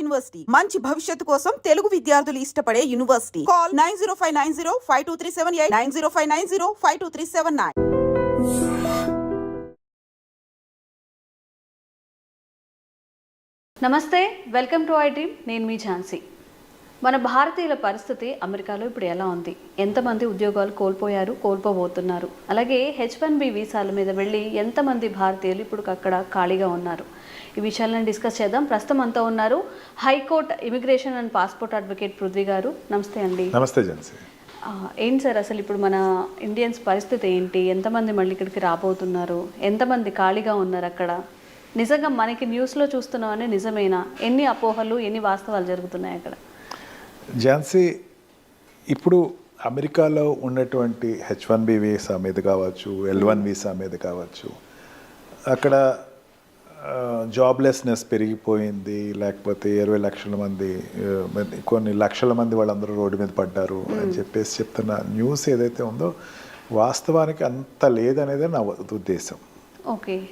University. మంచి భవిష్యత్తు కోసం తెలుగు విద్యార్థులు ఇష్టపడే university. Call nine zero five nine zero five two three seven eight nine zero five nine zero five two three seven nine. నమస్తే welcome to I team నేను మీ ఝాన్సీ. మన భారతీయుల పరిస్థితి అమెరికాలో ఇప్పుడు ఎలా ఉంది? ఎంతమంది ఉద్యోగాలు కోల్పోయారు కోల్పోబోతున్నారు? అలాగే హెచ్ వన్ బి వీసాల మీద వెళ్ళి ఎంతమంది భారతీయులు ఇప్పుడు అక్కడ ఖాళీగా ఉన్నారు? ఈ విషయాలను డిస్కస్ చేద్దాం. ప్రస్తుతం అంతా ఉన్నారు high court immigration and passport advocate Prithvi గారు. నమస్తే అండి. నమస్తే జెన్సీ ఏంటి సార్ అసలు ఇప్పుడు మన ఇండియన్స్ పరిస్థితి ఏంటి? ఎంతమంది మళ్ళీ ఇక్కడికి రాబోతున్నారు? ఎంతమంది ఖాళీగా ఉన్నారు అక్కడ? నిజంగా మనకి న్యూస్లో చూస్తున్నామని నిజమేనా? ఎన్ని అపోహలు ఎన్ని వాస్తవాలు జరుగుతున్నాయి అక్కడ? ఝాన్సీ ఇప్పుడు అమెరికాలో ఉన్నటువంటి హెచ్ వన్ బి వీసా మీద కావచ్చు ఎల్ వన్ వీసా మీద కావచ్చు అక్కడ జాబ్లెస్నెస్ పెరిగిపోయింది లేకపోతే ఇరవై లక్షల మంది కొన్ని లక్షల మంది వాళ్ళందరూ రోడ్డు మీద పడ్డారు అని చెప్పేసి చెప్తున్న న్యూస్ ఏదైతే ఉందో వాస్తవానికి అంత లేదనేదే నా ఉద్దేశం. ఓకే.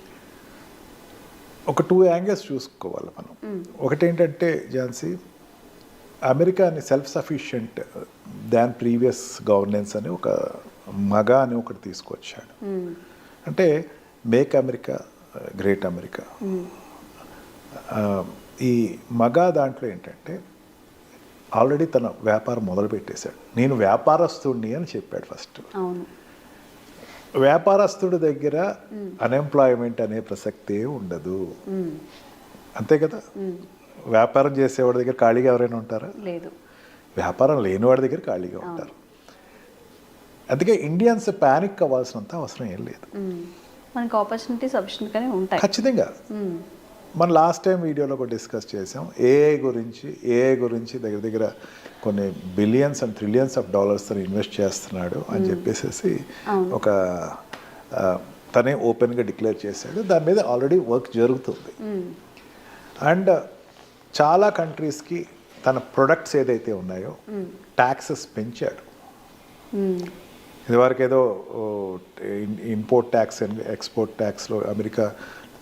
ఒక టూ యాంగిల్స్ చూసుకోవాలి మనం. ఒకటి ఏంటంటే Jhansi అమెరికాని self sufficient than previous governance అని ఒక మగ అని ఒకటి తీసుకొచ్చాడు. అంటే మేక్ అమెరికా గ్రేట్ అమెరికా. ఈ మగ దాంట్లో ఏంటంటే ఆల్రెడీ తన వ్యాపారం మొదలు పెట్టేశాడు నేను వ్యాపారస్తుడిని అని చెప్పాడు ఫస్ట్. వ్యాపారస్తుడి దగ్గర అన్ఎంప్లాయ్మెంట్ అనే ప్రసక్తే ఉండదు. అంతే కదా? వ్యాపారం చేసేవాడి దగ్గర ఖాళీగా ఎవరైనా ఉంటారా? లేదు. వ్యాపారం లేనివాడి దగ్గర ఖాళీగా ఉంటారు. అందుకే ఇండియన్స్ ప్యానిక్ అవ్వాల్సినంత అవసరం ఏం లేదు. మనకి ఆపర్చునిటీ సఫిషియెంట్గానే ఉంటాయి. ఖచ్చితంగా. మనం లాస్ట్ టైం వీడియోలో కూడా డిస్కస్ చేసాం ఏఐ గురించి ఏఐ గురించి దగ్గర దగ్గర కొన్ని billions and trillions of dollars invest చేస్తున్నాడు అని చెప్పేసి ఒక తనే ఓపెన్గా డిక్లేర్ చేశాడు. దాని మీద ఆల్రెడీ వర్క్ జరుగుతుంది. అండ్ చాలా కంట్రీస్కి తన ప్రొడక్ట్స్ ఏదైతే ఉన్నాయో ట్యాక్సెస్ పెంచాడు. ఇదివరకు ఏదో ఇంపోర్ట్ ట్యాక్స్ ఎక్స్పోర్ట్ ట్యాక్స్లో అమెరికా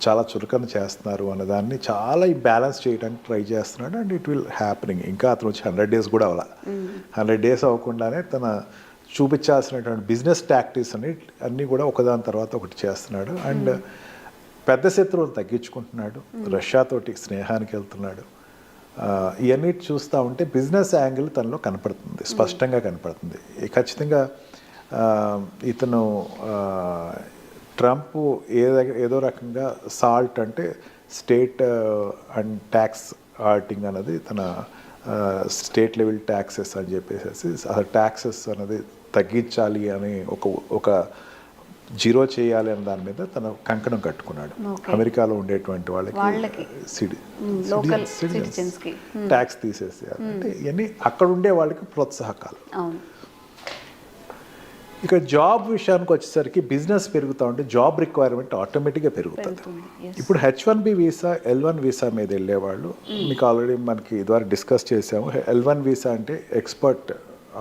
చాలా చురుకన చేస్తున్నారు అన్న దాన్ని చాలా బ్యాలెన్స్ చేయడానికి ట్రై చేస్తున్నాడు అండ్ ఇట్ విల్ హ్యాపెనింగ్ ఇంకా అతను వచ్చి హండ్రెడ్ డేస్ కూడా అవ్వాల. హండ్రెడ్ డేస్ అవ్వకుండానే తన చూపించాల్సినటువంటి బిజినెస్ టాక్టిక్స్ అన్ని అన్నీ కూడా ఒకదాని తర్వాత ఒకటి చేస్తున్నాడు. అండ్ పెద్ద శత్రువులు తగ్గించుకుంటున్నాడు. రష్యాతోటి స్నేహానికి వెళ్తున్నాడు. ఇవన్నీ చూస్తూ ఉంటే బిజినెస్ యాంగిల్ తనలో కనపడుతుంది. స్పష్టంగా కనపడుతుంది. ఖచ్చితంగా ఇతను ట్రంప్ ఏ ఏదో రకంగా సాల్ట్ అంటే స్టేట్ అండ్ ట్యాక్స్ ఆడిటింగ్ అన్నది తన స్టేట్ లెవెల్ ట్యాక్సెస్ అని చెప్పేసి అసలు ట్యాక్సెస్ అనేది తగ్గించాలి అని ఒక ఒక జీరో చేయాలి అనే దాని మీద తన కంకణం కట్టుకున్నాడు. అమెరికాలో ఉండేటువంటి వాళ్ళకి. ట్యాక్స్ తీసేసేయాలి. అంటే ఇవన్నీ అక్కడ ఉండే వాళ్ళకి ప్రోత్సాహకాలు. అవును ఇక జాబ్ విషయానికి వచ్చేసరికి బిజినెస్ పెరుగుతూ ఉంటే జాబ్ రిక్వైర్మెంట్ ఆటోమేటిక్గా పెరుగుతుంది. ఇప్పుడు H one B visa L one visa మీద వెళ్ళేవాళ్ళు. మీకు ఆల్రెడీ మనకి ఇదివరకు డిస్కస్ చేసాము ఎల్ వన్ వీసా అంటే expert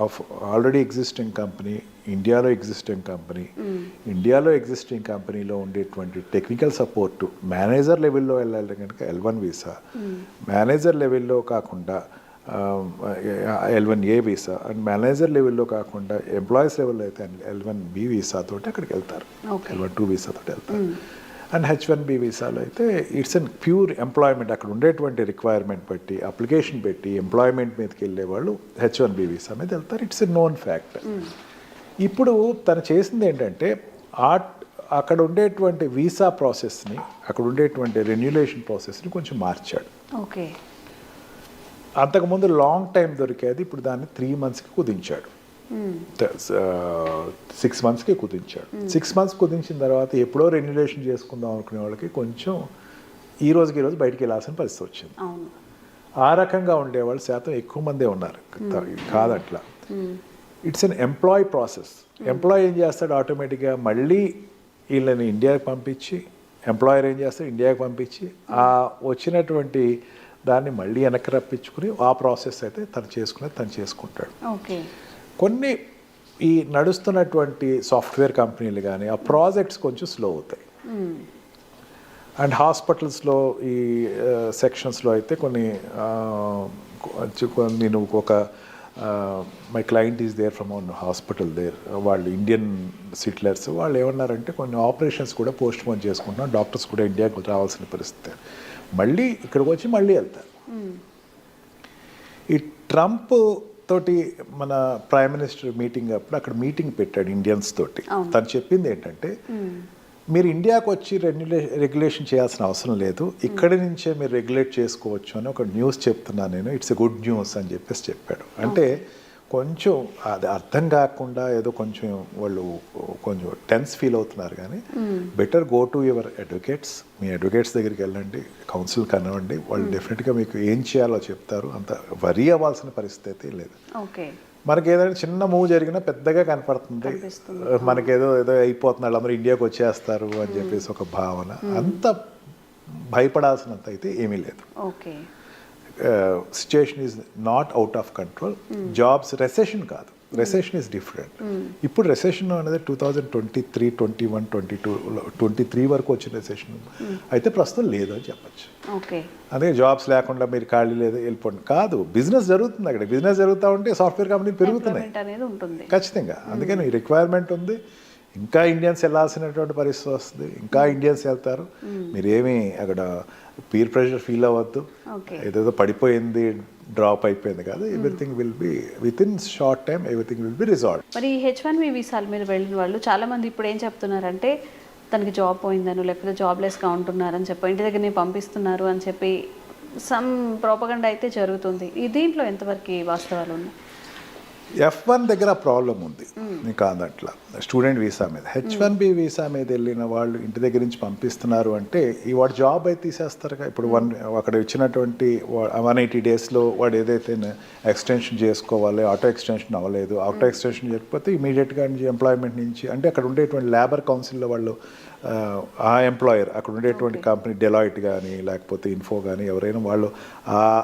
of already existing company ఇండియాలో ఎగ్జిస్టింగ్ కంపెనీ. ఇండియాలో ఎగ్జిస్టింగ్ కంపెనీలో ఉండేటువంటి టెక్నికల్ సపోర్ట్ మేనేజర్ లెవెల్లో వెళ్ళాలి కనుక ఎల్ వన్ వీసా. మేనేజర్ లెవెల్లో కాకుండా L one A visa and manager లెవెల్లో కాకుండా ఎంప్లాయీస్ లెవెల్లో అయితే ఎల్ వన్ బి వీసా తోటి అక్కడికి వెళ్తారు. Okay. L one two visa తోటి వెళ్తారు. అండ్ హెచ్ వన్ బి వీసాలో అయితే ఇట్స్ అన్ ప్యూర్ ఎంప్లాయ్మెంట్ అక్కడ ఉండేటువంటి రిక్వైర్మెంట్ బట్టి అప్లికేషన్ పెట్టి ఎంప్లాయ్మెంట్ మీదకి వెళ్ళే వాళ్ళు హెచ్ వన్ బి వీసా మీద వెళ్తారు. ఇట్స్ ఎ నోన్ ఫ్యాక్ట్ ఇప్పుడు తను చేసింది ఏంటంటే ఆ అక్కడ ఉండేటువంటి వీసా ప్రాసెస్ని అక్కడ ఉండేటువంటి రెన్యులేషన్ ప్రాసెస్ని కొంచెం మార్చాడు. ఓకే అంతకుముందు లాంగ్ టైం దొరికేది ఇప్పుడు దాన్ని త్రీ మంత్స్కి కుదించాడు. సిక్స్ మంత్స్కి కుదించాడు. సిక్స్ మంత్స్ కుదించిన తర్వాత ఎప్పుడో రెన్యులేషన్ చేసుకుందాం అనుకునే వాళ్ళకి కొంచెం ఈ రోజుకి ఈ రోజు బయటికి వెళ్ళాల్సిన పరిస్థితి వచ్చింది. ఆ రకంగా ఉండేవాళ్ళు శాతం ఎక్కువ మందే ఉన్నారు. కాదట్లా. It's an employ process employ ఏం చేస్తాడు ఆటోమేటిక్గా మళ్ళీ వీళ్ళని ఇండియాకి పంపించి ఎంప్లాయర్ ఏం చేస్తాడు ఇండియాకి పంపించి ఆ వచ్చినటువంటి దాన్ని మళ్ళీ వెనక్కి రప్పించుకుని ఆ ప్రాసెస్ అయితే తను చేసుకునేది తను చేసుకుంటాడు. ఓకే. కొన్ని ఈ నడుస్తున్నటువంటి సాఫ్ట్వేర్ కంపెనీలు కానీ ఆ ప్రాజెక్ట్స్ కొంచెం స్లో అవుతాయి. అండ్ హాస్పిటల్స్లో ఈ సెక్షన్స్లో అయితే కొన్ని నేను ఒక my client is there from one hospital there. వాళ్ళు ఇండియన్ సిటిలర్స్ వాళ్ళు ఏమన్నారంటే కొన్ని ఆపరేషన్స్ కూడా పోస్ట్ పోన్ చేసుకుంటున్నాం డాక్టర్స్ కూడా ఇండియాకు రావాల్సిన పరిస్థితి. మళ్ళీ ఇక్కడికి వచ్చి మళ్ళీ వెళ్తారు. ఈ ట్రంప్ తోటి మన ప్రైమ్ మినిస్టర్ మీటింగ్ అప్పుడు అక్కడ మీటింగ్ పెట్టాడు ఇండియన్స్ తోటి. తను చెప్పింది ఏంటంటే మీరు ఇండియాకు వచ్చి రెగ్యులే రెగ్యులేషన్ చేయాల్సిన అవసరం లేదు. ఇక్కడి నుంచే మీరు రెగ్యులేట్ చేసుకోవచ్చు అని ఒక న్యూస్ చెప్తున్నా నేను. ఇట్స్ ఎ గుడ్ న్యూస్ అని చెప్పేసి చెప్పాడు. అంటే కొంచెం అది అర్థం కాకుండా ఏదో కొంచెం వాళ్ళు కొంచెం టెన్స్ ఫీల్ అవుతున్నారు కానీ better go to your advocates me advocates దగ్గరికి వెళ్ళండి కౌన్సిల్ కనవండి వాళ్ళు డెఫినెట్గా మీకు ఏం చేయాలో చెప్తారు. అంత వరీ అవ్వాల్సిన పరిస్థితి అయితే లేదు. ఓకే మనకి ఏదైనా చిన్న మూవ్ జరిగినా పెద్దగా కనపడుతుంది. మనకేదో ఏదో అయిపోతుంది వాళ్ళందరూ ఇండియాకి వచ్చేస్తారు అని చెప్పేసి ఒక భావన. అంత భయపడాల్సినంత అయితే ఏమీ లేదు. Okay situation is not out of control jobs recession కాదు. రెసెషన్ ఈజ్ డిఫరెంట్ ఇప్పుడు రెసెషన్ అనేది two thousand twenty three twenty one twenty two twenty three వరకు వచ్చిన రెసెషన్ అయితే ప్రస్తుతం లేదు అని చెప్పచ్చు. ఓకే అదే జాబ్స్ లేకుండా మీరు ఖాళీ లేదు వెళ్ళిపోండి. కాదు బిజినెస్ జరుగుతుంది అక్కడ. బిజినెస్ జరుగుతూ ఉంటే సాఫ్ట్వేర్ కంపెనీలు పెరుగుతున్నాయి. ఖచ్చితంగా. అందుకని రిక్వైర్మెంట్ ఉంది. ఇంకా ఇండియన్స్ వెళ్ళాల్సినటువంటి పరిస్థితి వస్తుంది. ఇంకా ఇండియన్స్ వెళ్తారు. మీరేమీ అక్కడ పీర్ ప్రెషర్ ఫీల్ అవ్వద్దు. ఓకే ఏదేదో పడిపోయింది డ్రాప్ అయిపోయింది కాదు. Everything will be within short time everything will be resolve మరి హెచ్ వన్ బి వీసాల మీద వెళ్ళిన వాళ్ళు చాలా మంది ఇప్పుడు ఏం చెప్తున్నారంటే తనకి జాబ్ పోయిందను లేకపోతే జాబ్లెస్గా ఉంటున్నారని చెప్పి ఇంటి దగ్గర పంపిస్తున్నారు అని చెప్పి సమ్ ప్రోపగండ అయితే జరుగుతుంది. ఈ దీంట్లో ఎంతవరకు వాస్తవాలు ఉన్నాయి? ఎఫ్ వన్ దగ్గర ప్రాబ్లం ఉంది. నీకు కాదట్లా. స్టూడెంట్ వీసా మీద. హెచ్ వన్ బి వీసా మీద వెళ్ళిన వాళ్ళు ఇంటి దగ్గర నుంచి పంపిస్తున్నారు అంటే ఈ వాడు జాబ్ అయితే తీసేస్తారుగా ఇప్పుడు వన్ అక్కడ ఇచ్చినటువంటి వన్ ఎయిటీ డేస్లో వాడు ఏదైతే ఎక్స్టెన్షన్ చేసుకోవాలి ఆటో ఎక్స్టెన్షన్ అవ్వలేదు. ఆటో ఎక్స్టెన్షన్ చేయకపోతే ఇమీడియట్గా ఎంప్లాయ్మెంట్ నుంచి అంటే అక్కడ ఉండేటువంటి లేబర్ కౌన్సిల్లో వాళ్ళు ఆ, ఎంప్లాయర్ అక్కడ ఉండేటువంటి కంపెనీ డెలాయిట్ కానీ లేకపోతే ఇన్ఫో కానీ ఎవరైనా వాళ్ళు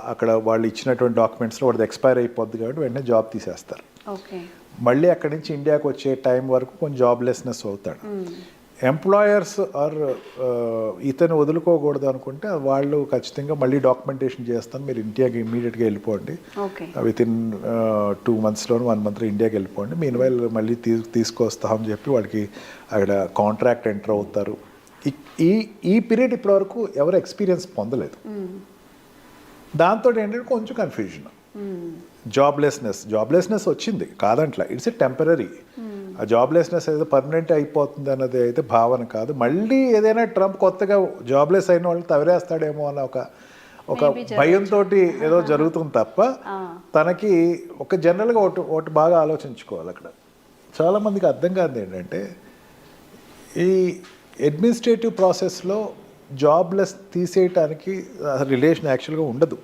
అక్కడ వాళ్ళు ఇచ్చినటువంటి డాక్యుమెంట్స్లో వాడిది ఎక్స్పైర్ అయిపోద్ది కాబట్టి వెంటనే జాబ్ తీసేస్తారు. మళ్ళీ అక్కడి నుంచి ఇండియాకి వచ్చే టైం వరకు కొంచెం జాబ్లెస్నెస్ అవుతాడు. ఎంప్లాయర్స్ ఆర్ ఇతను వదులుకోకూడదు అనుకుంటే వాళ్ళు ఖచ్చితంగా మళ్ళీ డాక్యుమెంటేషన్ చేస్తాను. మీరు ఇండియాకి ఇమీడియట్గా వెళ్ళిపోండి. విత్ ఇన్ టూ మంత్స్లో వన్ మంత్లో ఇండియాకి వెళ్ళిపోండి. మీన్ వైల్ మళ్ళీ తీ తీసుకొస్తామని చెప్పి వాళ్ళకి అక్కడ కాంట్రాక్ట్ ఎంటర్ అవుతారు. ఈ- ఈ ఈ పీరియడ్ ఇప్పటివరకు ఎవరు ఎక్స్పీరియన్స్ పొందలేదు. దాంతో ఏంటంటే కొంచెం కన్ఫ్యూజన్ జాబ్లెస్నెస్. జాబ్లెస్నెస్ వచ్చింది కాదంట్లా. ఇట్స్ ఎ టెంపరీ ఆ జాబ్లెస్నెస్ ఏదో పర్మనెంట్ అయిపోతుంది అన్నది అయితే భావన కాదు. మళ్ళీ ఏదైనా ట్రంప్ కొత్తగా జాబ్లెస్ అయిన వాళ్ళు తవరేస్తాడేమో అన్న ఒక ఒక భయంతో ఏదో జరుగుతుంది తప్ప తనకి ఒక జనరల్గా ఒకటి ఒకటి బాగా ఆలోచించుకోవాలి అక్కడ. చాలామందికి అర్థం కాదు ఏంటంటే ఈ అడ్మినిస్ట్రేటివ్ ప్రాసెస్లో జాబ్లెస్ తీసేయటానికి రిలేషన్ యాక్చువల్గా ఉండదు.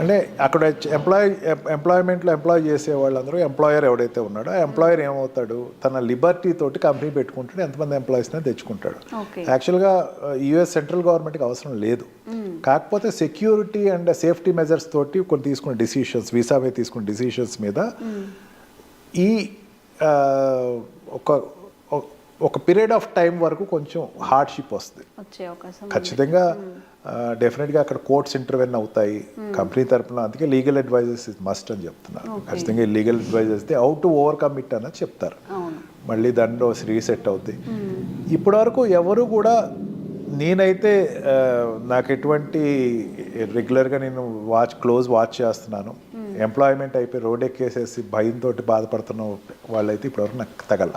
అంటే అక్కడ ఎంప్లాయ్ ఎంప్లాయ్మెంట్లో ఎంప్లాయ్ చేసే వాళ్ళందరూ ఎంప్లాయర్ ఎవడైతే ఉన్నాడో ఆ ఎంప్లాయర్ ఏమవుతాడు? తన లిబర్టీ తోటి కంపెనీ పెట్టుకుంటాడు ఎంతమంది ఎంప్లాయీస్ని తెచ్చుకుంటాడు. యాక్చువల్గా యుఎస్ సెంట్రల్ గవర్నమెంట్కి అవసరం లేదు. కాకపోతే సెక్యూరిటీ అండ్ సేఫ్టీ మెజర్స్ తోటి కొన్ని తీసుకున్న డిసిషన్స్ వీసా మీద తీసుకున్న డిసిషన్స్ మీద ఈ ఒక ఒక- పీరియడ్ ఆఫ్ టైం వరకు కొంచెం హార్డ్షిప్ వస్తుంది. ఖచ్చితంగా డెఫినెట్గా అక్కడ కోర్ట్స్ ఇంటర్వెన్ అవుతాయి. కంపెనీ తరపున అందుకే లీగల్ అడ్వైజర్స్ ఇస్ మస్ట్ అని చెప్తున్నారు. ఖచ్చితంగా legal advisors how to overcome it అని చెప్తారు. మళ్ళీ దాంట్లో రీసెట్ అవుద్ది. ఇప్పటివరకు ఎవరు కూడా నేనైతే నాకు ఎటువంటి రెగ్యులర్గా నేను వాచ్ క్లోజ్ వాచ్ చేస్తున్నాను. ఎంప్లాయ్మెంట్ అయిపోయి రోడ్ ఎక్కేసేసి భయంతో బాధపడుతున్న వాళ్ళైతే ఇప్పటివరకు నాకు తగల.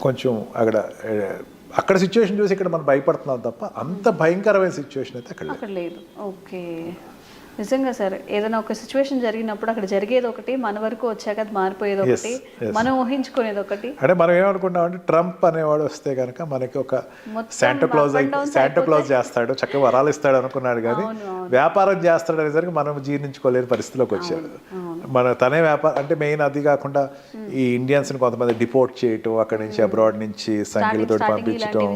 కొంచెం అక్కడ అక్కడ సిచ్యువేషన్ చూసి ఇక్కడ మనం భయపడుతున్నాం తప్ప అంత భయంకరమైన సిచ్యువేషన్ అయితే అక్కడ లేదు. ఓకే. నిజంగా సార్ ఏదైనా ఒక సిచ్యువేషన్ జరిగినప్పుడు అక్కడ జరిగేది ఒకటి మన వరకు వచ్చాక అది మారిపోయేది ఒకటి. మనం ఊహించుకునేది ఒకటి. అంటే మనం ఏమనుకుంటాం అంటే ట్రంప్ అనేవాడు వస్తే కనుక మనకి ఒక శాంటో క్లాజ్ శాంటో క్లాజ్ చేస్తాడు చక్కగా వరాలు ఇస్తాడు అనుకున్నాడు కానీ. వ్యాపారం చేస్తాడు అనేసరికి మనం జీర్ణించుకోలేని పరిస్థితిలోకి వచ్చాడు. మన తనే వ్యాపారం అంటే మెయిన్ అది కాకుండా ఈ ఇండియన్స్ని కొంతమంది డిపోర్ట్ చేయటం అక్కడి నుంచి అబ్రాడ్ నుంచి సంఖ్యలతో పంపించడం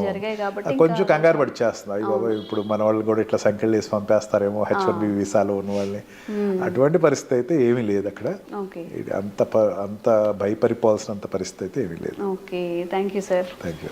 కొంచెం కంగారు పడి బాబా ఇప్పుడు మన వాళ్ళు కూడా ఇట్లా సంఖ్యలు వేసి పంపేస్తారేమో హెచ్ వన్ బి వీసాలో ఉన్న వాళ్ళని. అటువంటి పరిస్థితి అయితే ఏమీ లేదు అక్కడ. అంత అంత భయపడిపోవాల్సినంత పరిస్థితి అయితే ఏమీ లేదు. Okay. Thank you sir. Thank you